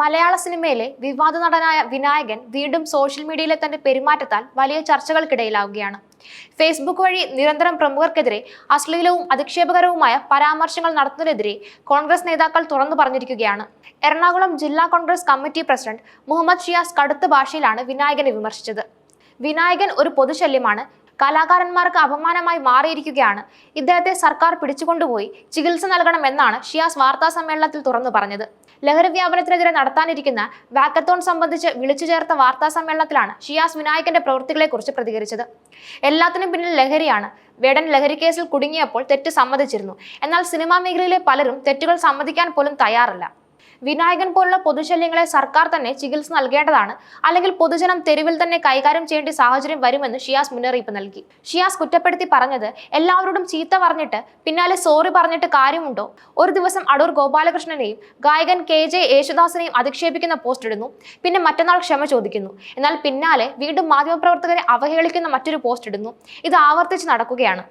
മലയാള സിനിമയിലെ വിവാദ നടനായ വിനായകൻ വീണ്ടും സോഷ്യൽ മീഡിയയിലെ തന്റെ പെരുമാറ്റത്താൽ വലിയ ചർച്ചകൾക്കിടയിലാവുകയാണ്. ഫേസ്ബുക്ക് വഴി നിരന്തരം പ്രമുഖർക്കെതിരെ അശ്ലീലവും അധിക്ഷേപകരവുമായ പരാമർശങ്ങൾ നടത്തുന്നതിനെതിരെ കോൺഗ്രസ് നേതാക്കൾ തുറന്നു പറഞ്ഞിരിക്കുകയാണ്. എറണാകുളം ജില്ലാ കോൺഗ്രസ് കമ്മിറ്റി പ്രസിഡന്റ് മുഹമ്മദ് ഷിയാസ് കടുത്ത ഭാഷയിലാണ് വിനായകനെ വിമർശിച്ചത്. വിനായകൻ ഒരു പൊതുശല്യമാണ്. കലാകാരന്മാർക്ക് അപമാനമായി മാറിയിരിക്കുകയാണ്. ഇദ്ദേഹത്തെ സർക്കാർ പിടിച്ചുകൊണ്ടുപോയി ചികിത്സ നൽകണമെന്നാണ് ഷിയാസ് വാർത്താ സമ്മേളനത്തിൽ തുറന്നു പറഞ്ഞത്. ലഹരി വ്യാപനത്തിനെതിരെ നടത്താനിരിക്കുന്ന വാക്കത്തോൺ സംബന്ധിച്ച് വിളിച്ചു ചേർത്ത വാർത്താ സമ്മേളനത്തിലാണ് ഷിയാസ് വിനായകന്റെ പ്രവൃത്തികളെക്കുറിച്ച് പ്രതികരിച്ചത്. എല്ലാത്തിനും പിന്നിൽ ലഹരിയാണ്. വേടൻ ലഹരി കേസിൽ കുടുങ്ങിയപ്പോൾ തെറ്റ് സമ്മതിച്ചിരുന്നു. എന്നാൽ സിനിമാ മേഖലയിലെ പലരും തെറ്റുകൾ സമ്മതിക്കാൻ പോലും തയ്യാറല്ല. വിനായകൻ പോലുള്ള പൊതുശല്യങ്ങളെ സർക്കാർ തന്നെ ചികിത്സ നൽകേണ്ടതാണ്. അല്ലെങ്കിൽ പൊതുജനം തെരുവിൽ തന്നെ കൈകാര്യം ചെയ്യേണ്ട സാഹചര്യം വരുമെന്ന് ഷിയാസ് മുന്നറിയിപ്പ് നൽകി. ഷിയാസ് കുറ്റപ്പെടുത്തി പറഞ്ഞത് എല്ലാവരോടും ചീത്ത പറഞ്ഞിട്ട് പിന്നാലെ സോറി പറഞ്ഞിട്ട് കാര്യമുണ്ടോ? ഒരു ദിവസം അടൂർ ഗോപാലകൃഷ്ണനെയും ഗായകൻ കെ ജെ യേശുദാസിനെയും അധിക്ഷേപിക്കുന്ന പോസ്റ്റ് ഇടുന്നു. പിന്നെ മറ്റന്നാൾ ക്ഷമ ചോദിക്കുന്നു. എന്നാൽ പിന്നാലെ വീണ്ടും മാധ്യമപ്രവർത്തകരെ അവഹേളിക്കുന്ന മറ്റൊരു പോസ്റ്റ് ഇടുന്നു. ഇത് ആവർത്തിച്ച് നടക്കുകയാണ്.